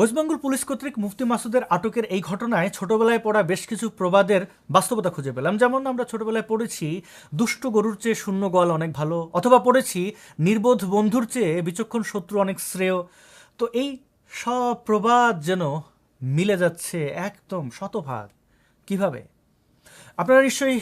West Bengal police কর্তৃক মুফতি মাসুদের আটকের এই ঘটনায় ছোটবেলায় পড়া বেশ কিছু প্রবাদের বাস্তবতা খুঁজে পেলাম। যেমন আমরা ছোটবেলায় পড়েছি, দুষ্ট গরুর চেয়ে শূন্য গল অনেক ভালো, অথবা পড়েছি, নির্বোধ বন্ধুর চেয়ে বিচক্ষণ শত্রু অনেক শ্রেয়। তো এই সব প্রবাদ যেন মিলে যাচ্ছে একদম শতভাগ। কীভাবে? আপনারা নিশ্চয়ই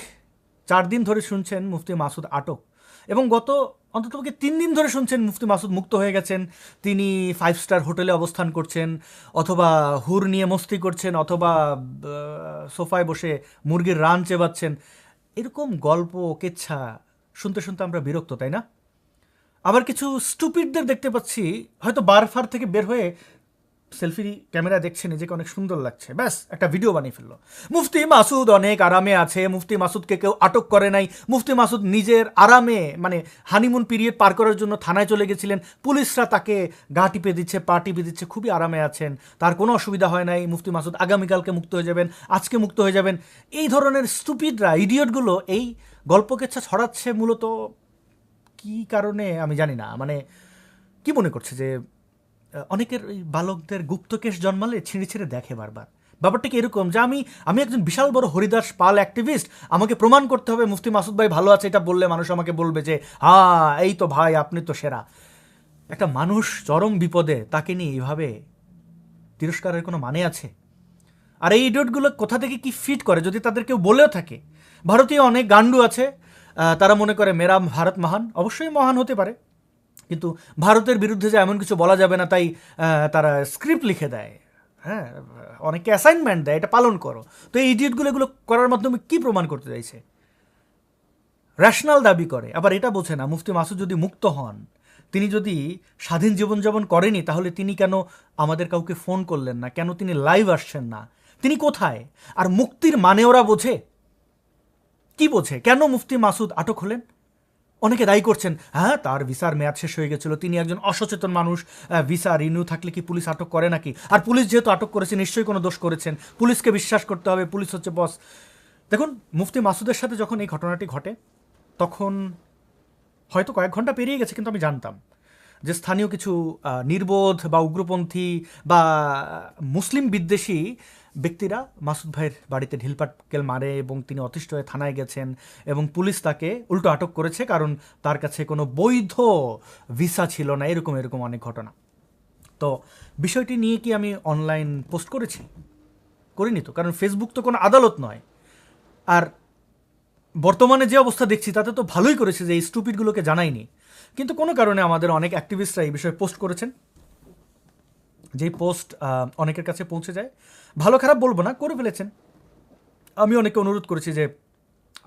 চার দিন ধরে শুনছেন মুফতি মাসুদ আটক। এবং গত অন্ততপক্ষে তিন দিন ধরে শুনছেন মুফতি মাসুদ মুক্ত হয়ে গেছেন, তিনি ফাইভ স্টার হোটেলে অবস্থান করছেন, অথবা হুর নিয়ে মস্তি করছেন, অথবা সোফায় বসে মুরগির রান চেবাচ্ছেন। এরকম গল্প, কেচ্ছা, শুনতে শুনতে আমরা বিরক্ত, তাই না? আবার কিছু স্টুপিডদের দেখতে পাচ্ছি, হয়তো বার ফার থেকে বের হয়ে সেলফি ক্যামেরা দেখছে, নিজেকে অনেক সুন্দর লাগছে। ব্যাস, একটা ভিডিও বানিয়ে ফেলল। মুফতি মাসুদ অনেক আরামে আছে, মুফতি মাসুদকে কেউ আটক করে নাই। মুফতি মাসুদ নিজের আরামে মানে হানিমুন পিরিয়ড পার করার জন্য থানায় চলে গেছিলেন। পুলিশরা তাকে গা টিপে দিচ্ছে, পা টিপে দিচ্ছে, খুবই আরামে আছেন। তার কোনো অসুবিধা হয় নাই। মুফতি মাসুদ আগামীকালকে মুক্ত হয়ে যাবেন, আজকে মুক্ত হয়ে যাবেন। এই ধরনের স্টুপিডরা ইডিয়টগুলো এই গল্পকেচ্ছা ছড়াচ্ছে মূলত কি কারণে আমি জানি না। মানে কি মনে করছে যে অনেকের বালকদের গুপ্তকেশ জন্মালে ছিঁড়ে ছিঁড়ে দেখে বারবার। ব্যাপারটা কি এরকম? যে আমি আমি একজন বিশাল বড় হরিদাস পাল অ্যাক্টিভিস্ট আমাকে প্রমাণ করতে হবে মুফতি মাসুদ ভাই ভালো আছে এটা বললে মানুষ আমাকে বলবে যে হ্যাঁ এই তো ভাই, আপনি তো সেরা। একটা মানুষ চরম বিপদে তাকে নিয়ে এইভাবে তিরস্কারের কোনো মানে আছে? আর এই ইডিয়টগুলো কোথা থেকে কি ফিট করে যদি তাদের কেউ বলেও থাকে? ভারতীয় অনেক গান্ডু আছে তারা মনে করে মেরা ভারত মহান। অবশ্যই মহান হতে পারে। কিন্তু ভারতের বিরুদ্ধে যে এমন কিছু বলা যাবে না, তাই তারা স্ক্রিপ্ট লিখে দেয়। হ্যাঁ অনেকে অ্যাসাইনমেন্ট দেয়, এটা পালন করো। তো এই ইডিয়টগুলো এগুলো করার মাধ্যমে কি প্রমাণ করতে চাইছে? রেশনাল দাবি করে। আবার এটা বোঝে না, মুফতি মাসুদ যদি মুক্ত হন, তিনি যদি স্বাধীন জীবনযাপন করেনি, তাহলে তিনি কেন আমাদের কাউকে ফোন করলেন না? কেন তিনি লাইভ আসছেন না? তিনি কোথায়? আর মুক্তির মানে ওরা বোঝে? কি বোঝে? কেন মুফতি মাসুদ আটক হলেন? অনেকে দায়ী করছেন হ্যাঁ তার ভিসার মেয়াদ শেষ হয়ে গেছিল, তিনি একজন অসচেতন মানুষ ভিসা রিনিউ থাকলে কি পুলিশ আটক করে নাকি? আর পুলিশ যেহেতু আটক করেছে, নিশ্চয়ই কোনো দোষ করেছেন। পুলিশকে বিশ্বাস করতে হবে, পুলিশ হচ্ছে বস। দেখুন, মুফতি মাসুদের সাথে যখন এই ঘটনাটি ঘটে, তখন হয়তো কয়েক ঘণ্টা পেরিয়ে গেছে, কিন্তু আমি জানতাম যে স্থানীয় কিছু নির্বোধ বা উগ্রপন্থী বা মুসলিম বিদ্বেষী ব্যক্তিরা মাসুদ ভাইয়ের বাড়িতে ঢিলপাটকেল মারে এবং তিনি অতিষ্ঠ হয়ে থানায় গেছেন এবং পুলিশ তাকে উল্টো আটক করেছে কারণ তার কাছে কোনো বৈধ ভিসা ছিল না, এরকম এরকম অনেক ঘটনা। তো বিষয়টি নিয়ে কি আমি অনলাইন পোস্ট করেছি? করিনি তো, কারণ ফেসবুক তো কোনো আদালত নয়। আর বর্তমানে যে অবস্থা দেখছি, তাতে তো ভালোই করেছে যে এই স্টুপিডগুলোকে জানাইনি কিন্তু কোনো কারণে আমাদের অনেক অ্যাক্টিভিস্টরা এই বিষয়ে পোস্ট করেছেন। যেই পোস্ট অনেকের কাছে পৌঁছে যায়। ভালো খারাপ বলব না, করে ফেলেছেন। আমি অনেকে অনুরোধ করেছি যে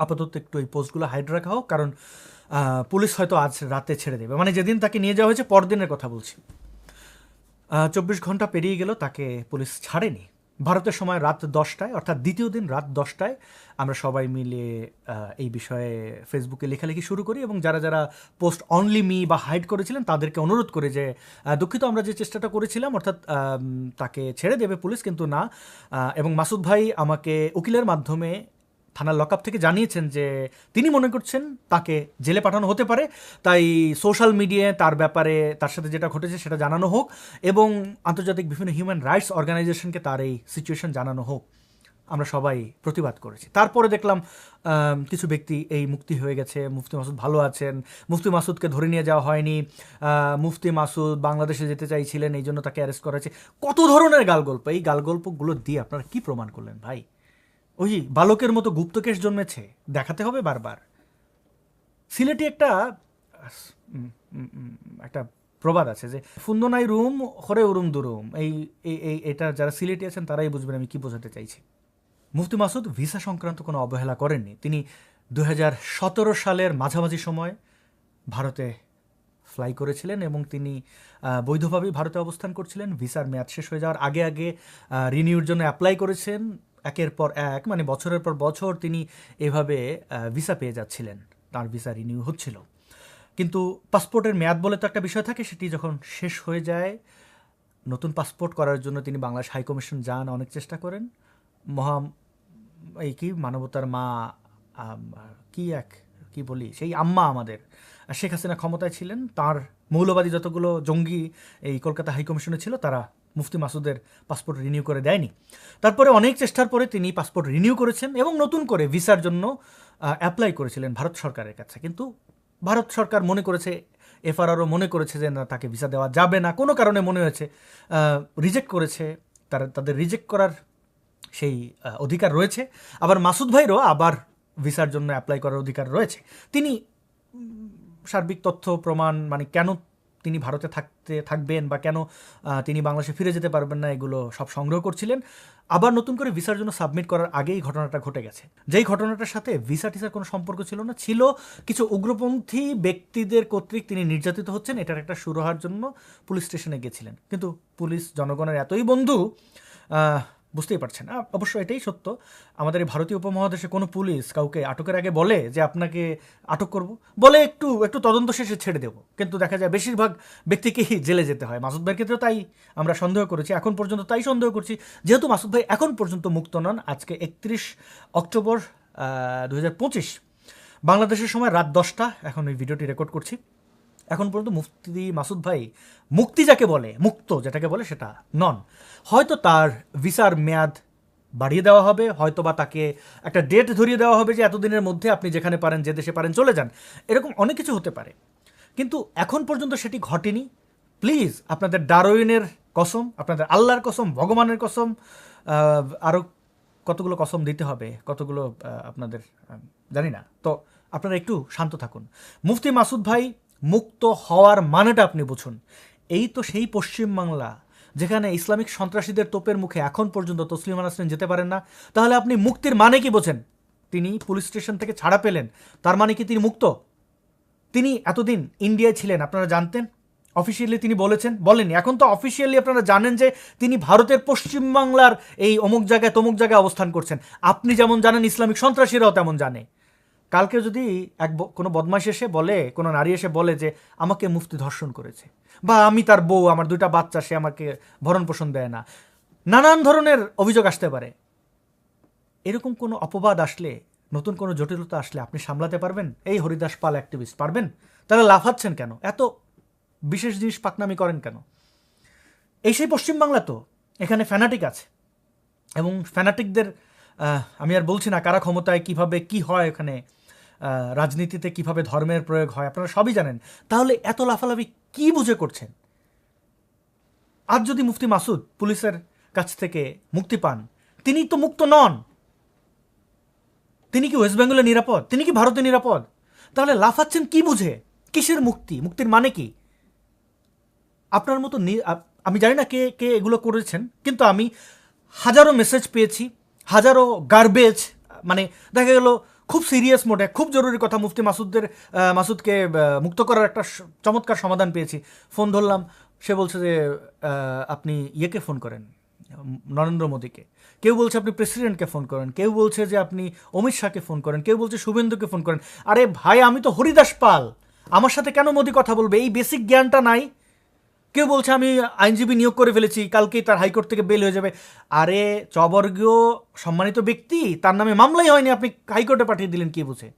আপাতত একটু এই পোস্টগুলো হাইড রাখা হোক, কারণ পুলিশ হয়তো আজ রাতে ছেড়ে দেবে। মানে যেদিন তাকে নিয়ে যাওয়া হয়েছে, পরদিনের কথা বলছি। চব্বিশ ঘণ্টা পেরিয়ে গেল, তাকে পুলিশ ছাড়েনি। ভারতের সময় রাত দশটায়, অর্থাৎ দ্বিতীয় দিন রাত দশটায় আমরা সবাই মিলে এই বিষয়ে ফেসবুকে লেখালেখি শুরু করি এবং যারা যারা পোস্ট অনলি মি বা হাইড করেছিলেন তাদেরকে অনুরোধ করে যে দুঃখিত আমরা যে চেষ্টাটা করেছিলাম, অর্থাৎ তাকে ছেড়ে দেবে পুলিশ, কিন্তু না এবং মাসুদ ভাই আমাকে উকিলের মাধ্যমে থানার লকআপ থেকে জানিয়েছেন যে তিনি মনে করছেন তাকে জেলে পাঠানো হতে পারে। তাই সোশ্যাল মিডিয়ায় তার ব্যাপারে, তার সাথে যেটা ঘটেছে সেটা জানানো হোক এবং আন্তর্জাতিক বিভিন্ন হিউম্যান রাইটস অর্গানাইজেশনকে তার এই সিচুয়েশন জানানো হোক। আমরা সবাই প্রতিবাদ করেছি। তারপরে দেখলাম কিছু ব্যক্তি এই মুক্তি হয়ে গেছে। মুফতি মাসুদ ভালো আছেন। মুফতি মাসুদকে ধরে নিয়ে যাওয়া হয়নি। মুফতি মাসুদ বাংলাদেশে যেতে চাইছিলেন, এই জন্য তাকে অ্যারেস্ট করা হয়েছে। কত ধরনের গালগল্প? এই গালগল্পগুলো দিয়ে আপনারা কি প্রমাণ করলেন ভাই? ওই বালকের মতো গুপ্তকেশ জন্মেছে, দেখাতে হবে বারবার। সিলেটি একটা একটা প্রবাদ আছে যে ফুন্দনাই রুম, হরে উরুম দুরুম এই, এই- এটা যারা সিলেটি আছেন তারাই বুঝবেন আমি কি বোঝাতে চাইছি। মুফতি মাসুদ ভিসা সংক্রান্ত কোনো অবহেলা করেননি। তিনি দু হাজার সতেরো সালের মাঝামাঝি সময় ভারতে ফ্লাই করেছিলেন এবং তিনি বৈধভাবেই ভারতে অবস্থান করছিলেন। ভিসার মেয়াদ শেষ হয়ে যাওয়ার আগে আগে রিনিউর জন্য অ্যাপ্লাই করেছেন। একের পর এক মানে বছরের পর বছর তিনি এভাবে ভিসা পেয়ে যাচ্ছিলেন। তার ভিসা রিনিউ হচ্ছিল। কিন্তু পাসপোর্টের মেয়াদ বলে তো একটা বিষয় থাকে, সেটি যখন শেষ হয়ে যায়, নতুন পাসপোর্ট করার জন্য তিনি বাংলাদেশ হাই কমিশন যান, অনেক চেষ্টা করেন। মহা, এই কি, মানবতার মা কি এক, কি বলি, সেই আম্মা আমাদের। শেখ হাসিনা ক্ষমতায় ছিলেন, তার মৌলবাদী যতগুলো জঙ্গি এই কলকাতা হাইকমিশনে ছিল, তারা মুফতি মাসুদের পাসপোর্ট রিনিউ করে দেয়নি। তারপরে অনেক চেষ্টার পরে তিনি পাসপোর্ট রিনিউ করেছেন এবং নতুন করে ভিসার জন্য অ্যাপ্লাই করেছিলেন ভারত সরকারের কাছে। কিন্তু ভারত সরকার মনে করেছে, এফআরআরও মনে করেছে যে না, তাকে ভিসা দেওয়া যাবে না। কোনো কারণে মনে হয়েছে রিজেক্ট করেছে, তারা, তাদের রিজেক্ট করার সেই অধিকার রয়েছে। আবার মাসুদ ভাইরও আবার ভিসার জন্য অ্যাপ্লাই করার অধিকার রয়েছে। তিনি সার্বিক তথ্য, প্রমাণ মানে কেন তিনি ভারতে থাকতে, থাকবেন বা কেন তিনি বাংলাদেশে ফিরে যেতে পারবেন না, এগুলো সব সংগ্রহ করছিলেন। আবার নতুন করে ভিসার জন্য সাবমিট করার আগেই ঘটনাটা ঘটে গেছে। যেই ঘটনাটার সাথে ভিসা টিসার কোনো সম্পর্ক ছিল না, ছিল কিছু উগ্রপন্থী ব্যক্তিদের কর্তৃক তিনি নির্যাতিত হচ্ছেন, এটার একটা সুরাহার জন্য পুলিশ স্টেশনে গেছিলেন। কিন্তু পুলিশ জনগণের এতই বন্ধু বুঝতেই পারছেন। অবশ্য এটাই সত্য, আমাদের এই ভারতীয় উপমহাদেশে কোনো পুলিশ কাউকে আটকের আগে বলে যে আপনাকে আটক করব, বলে একটু একটু তদন্ত শেষে ছেড়ে দেবো। কিন্তু দেখা যায় বেশিরভাগ ব্যক্তিকেই জেলে যেতে হয়। মাসুদ ভাইয়ের ক্ষেত্রেও তাই আমরা সন্দেহ করেছি, এখন পর্যন্ত তাই সন্দেহ করছি। যেহেতু মাসুদ ভাই এখন পর্যন্ত মুক্ত নন, আজকে একত্রিশ অক্টোবর দু হাজার পঁচিশ, বাংলাদেশের সময় রাত দশটা, এখন এই ভিডিওটি রেকর্ড করছি। এখন পর্যন্ত মুফতি মাসুদ ভাই মুক্তি যাকে বলে, মুক্ত যেটাকে বলে সেটা নন। হয়তো তার ভিসার মেয়াদ বাড়িয়ে দেওয়া হবে হয়তো বা তাকে একটা ডেট ধরিয়ে দেওয়া হবে যে এতদিনের মধ্যে আপনি যেখানে পারেন, যে দেশে পারেন, চলে যান। এরকম অনেক কিছু হতে পারে। কিন্তু এখন পর্যন্ত সেটি ঘটেনি। প্লিজ আপনাদের ডারোইনের কসম, আপনাদের আল্লাহর কসম, ভগবানের কসম আরও কতগুলো কসম দিতে হবে, কতগুলো আপনাদের জানি না। তো আপনারা একটু শান্ত থাকুন। মুফতি মাসুদ ভাই মুক্ত হওয়ার মানেটা আপনি বুঝুন। এই তো সেই পশ্চিমবাংলা যেখানে ইসলামিক সন্ত্রাসীদের তোপের মুখে এখন পর্যন্ত তসলিমা নাসরিন যেতে পারেন না। তাহলে আপনি মুক্তির মানে কি বোঝেন? তিনি পুলিশ স্টেশন থেকে ছাড়া পেলেন, তার মানে কি তিনি মুক্ত? তিনি এতদিন ইন্ডিয়ায় ছিলেন, আপনারা জানতেন? অফিসিয়ালি তিনি বলেছেন, বলেননি। এখন তো অফিসিয়ালি আপনারা জানেন যে তিনি ভারতের পশ্চিমবাংলার এই অমুক জায়গায় তমুক জায়গায় অবস্থান করছেন। আপনি যেমন জানেন, ইসলামিক সন্ত্রাসীরাও তেমন জানে। কালকে যদি এক কোনো বদমাশ এসে বলে, কোনো নারী এসে বলে যে, আমাকে মুফতি ধর্ষণ করেছে বা, আমি তার বউ, আমার দুইটা বাচ্চা, সে আমাকে ভরণ পোষণ দেয় না নানান ধরনের অভিযোগ আসতে পারে। এরকম কোনো অপবাদ আসলে, নতুন কোনো জটিলতা আসলে আপনি সামলাতে পারবেন? এই হরিদাস পাল অ্যাক্টিভিস্ট পারবেন? তাহলে লাফাচ্ছেন কেন? এত বিশেষ জিনিস পাকনামি করেন কেন? এই সেই পশ্চিমবাংলা তো, এখানে ফ্যানাটিক আছে। এবং ফ্যানাটিকদের আমি আর বলছি না কারা ক্ষমতায়, কীভাবে, কি হয় এখানে। রাজনীতিতে কীভাবে ধর্মের প্রয়োগ হয়, আপনারা সবই জানেন। তাহলে এত লাফালাফি কি বুঝে করছেন? আজ যদি মুফতি মাসুদ পুলিশের কাছ থেকে মুক্তি পান, তিনি তো মুক্ত নন। তিনি কি ওয়েস্ট বেঙ্গলে নিরাপদ? তিনি কি ভারতে নিরাপদ? তাহলে লাফাচ্ছেন কি বুঝে? কিসের মুক্তি? মুক্তির মানে কি? আপনার মতো আমি জানি না কে কে এগুলো করেছেন, কিন্তু আমি হাজারো মেসেজ পেয়েছি, হাজারো গার্বেজ মানে দেখা গেল খুব সিরিয়াস মোডে খুব জরুরি কথা মুফতি মাসুদদের মাসুদকে মুক্ত করার একটা চমৎকার সমাধান পেয়েছি। ফোন ধরলাম, সে বলছে যে আপনি ইয়েকে ফোন করেন, নরেন্দ্র মোদীকে। কেউ বলছে আপনি প্রেসিডেন্টকে ফোন করেন, কেউ বলছে যে আপনি অমিত শাহকে ফোন করেন, কেউ বলছে শুভেন্দুকে ফোন করেন। আরে ভাই, আমি তো হরিদাস পাল, আমার সাথে কেন মোদী কথা বলবে? এই বেসিক জ্ঞানটা নাই। কেউ বলছে, আমি আইনজীবী নিয়োগ করে ফেলেছি, কালকেই তার হাইকোর্ট থেকে বেল হয়ে যাবে। আরে, চবর্গীয় সম্মানিত ব্যক্তি, তার নামে মামলাই হয়নি, আপনি হাইকোর্টে পাঠিয়ে দিলেন, কে বুঝে?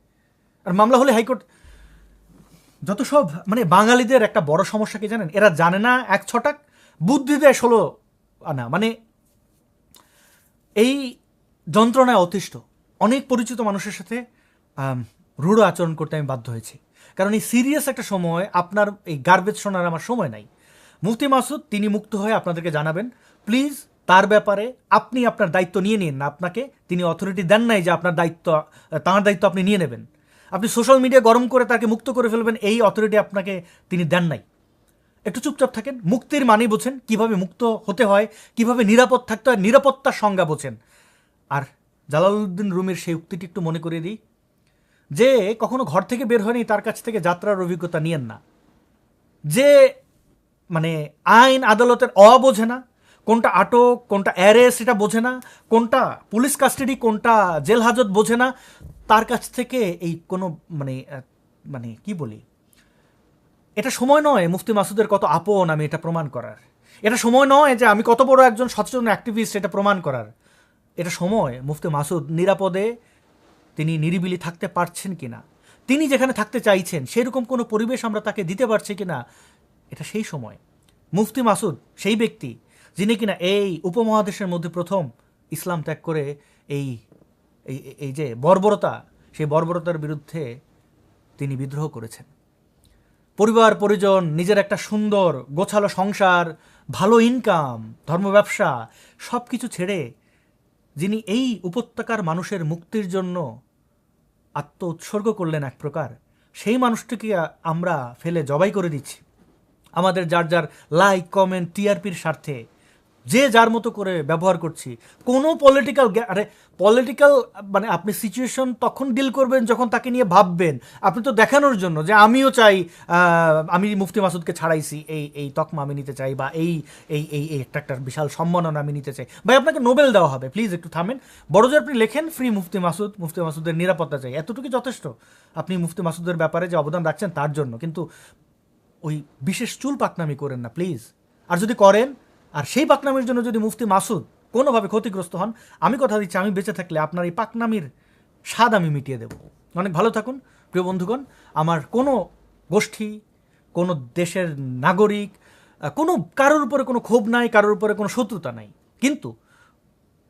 আর মামলা হলে হাইকোর্ট, যত সব মানে বাঙালিদের একটা বড় সমস্যা কি জানেন? এরা জানে না, এক ছটাক বুদ্ধি দেয় ষোলো আনা। মানে এই যন্ত্রণায় অতিষ্ঠ। অনেক পরিচিত মানুষের সাথে রূঢ় আচরণ করতে আমি বাধ্য হয়েছি। কারণ এই সিরিয়াস একটা সময় আপনার এই গার্বেজ শোনার আমার সময় নাই। মুফতি মাসুদ, তিনি মুক্ত হয়ে আপনাদেরকে জানাবেন। প্লিজ, তার ব্যাপারে আপনি আপনার দায়িত্ব নিয়ে নিন। না আপনাকে তিনি অথরিটি দেন নাই যে আপনার দায়িত্ব, তাঁর দায়িত্ব আপনি নিয়ে নেবেন। আপনি সোশ্যাল মিডিয়া গরম করে তাকে মুক্ত করে ফেলবেন, এই অথরিটি আপনাকে তিনি দেন নাই। একটু চুপচাপ থাকেন। মুক্তির মানে বোঝেন, কীভাবে মুক্ত হতে হয়, কীভাবে নিরাপদ থাকতে হয়, নিরাপত্তার সংজ্ঞা বোঝেন। আর জালালউদ্দিন রুমির সেই উক্তিটি একটু মনে করিয়ে দিই, যে কখনো ঘর থেকে বের হয়নি, তার কাছ থেকে যাত্রার অভিজ্ঞতা নিয়েন না। যে মানে আইন আদালতের অ বোঝে না, কোনটা আটক, কোনটা অ্যারেস্ট এটা বোঝে না, কোনটা পুলিশ কাস্টাডি, কোনটা জেল হাজত বোঝে না, তার কাছ থেকে এই কোনো মানে মানে কি বলি? এটা সময় নয় মুফতি মাসুদের কত আপন আমি এটা প্রমাণ করার। এটা সময় নয় যে আমি কত বড় একজন সচেতন অ্যাক্টিভিস্ট এটা প্রমাণ করার। এটা সময় মুফতি মাসুদ নিরাপদে তিনি নিরিবিলি থাকতে পারছেন কিনা। তিনি যেখানে থাকতে চাইছেন, সেরকম কোনো পরিবেশ আমরা তাকে দিতে পারছি কিনা এটা সেই সময়। মুফতি মাসুদ, সেই ব্যক্তি, যিনি কিনা এই উপমহাদেশের মধ্যে প্রথম ইসলাম ত্যাগ করে এই এই যে বর্বরতা, সেই বর্বরতার বিরুদ্ধে তিনি বিদ্রোহ করেছেন। পরিবার, পরিজন, নিজের একটা সুন্দর, গোছালো সংসার, ভালো ইনকাম ধর্ম ব্যবসা সব কিছু ছেড়ে যিনি এই উপত্যকার মানুষের মুক্তির জন্য আত্ম উৎসর্গ করলেন এক প্রকার, সেই মানুষটিকে আমরা ফেলে জবাই করে দিচ্ছি। আমাদের যার যার লাইক কমেন্ট টিআরপির স্বার্থে। যে যার মতো করে ব্যবহার করছি। কোনো পলিটিক্যাল আরে পলিটিক্যাল মানে আপনি সিচুয়েশন তখন ডিল করবেন যখন তাকে নিয়ে ভাববেন। আপনি তো দেখানোর জন্য যে আমিও চাই আমি মুফতি মাসুদকে ছাড়াইছি, এই এই তকমা আমি নিতে চাই বা এই এই এই এই একটা একটা বিশাল সম্মাননা আমি নিতে চাই। ভাই, আপনাকে নোবেল দেওয়া হবে। প্লিজ একটু থামেন। বড় যে আপনি লেখেন ফ্রি মুফতি মাসুদ, মুফতি মাসুদের নিরাপত্তা চাই। এতটুকু যথেষ্ট। আপনি মুফতি মাসুদের ব্যাপারে যে অবদান রাখছেন তার জন্য। কিন্তু ওই বিশেষ চুল পাকনামি করেন না প্লিজ আর যদি করেন, আর সেই পাকনামির জন্য যদি মুফতি মাসুদ কোনোভাবে ক্ষতিগ্রস্ত হন, আমি কথা দিচ্ছি, আমি বেঁচে থাকলে আপনার এই পাকনামির স্বাদ আমি মিটিয়ে দেব। অনেক ভালো থাকুন, প্রিয় বন্ধুগণ। আমার কোনো গোষ্ঠী, কোনো দেশের নাগরিক কোনো কারোর উপরে কোনো ক্ষোভ নাই, কারোর উপরে কোনো শত্রুতা নাই। কিন্তু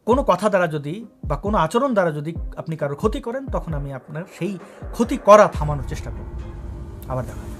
কোনো কথা দ্বারা যদি বা কোনো আচরণ দ্বারা যদি আপনি কারোর ক্ষতি করেন, তখন আমি আপনার সেই ক্ষতি করা থামানোর চেষ্টা করব। আবার দেখা।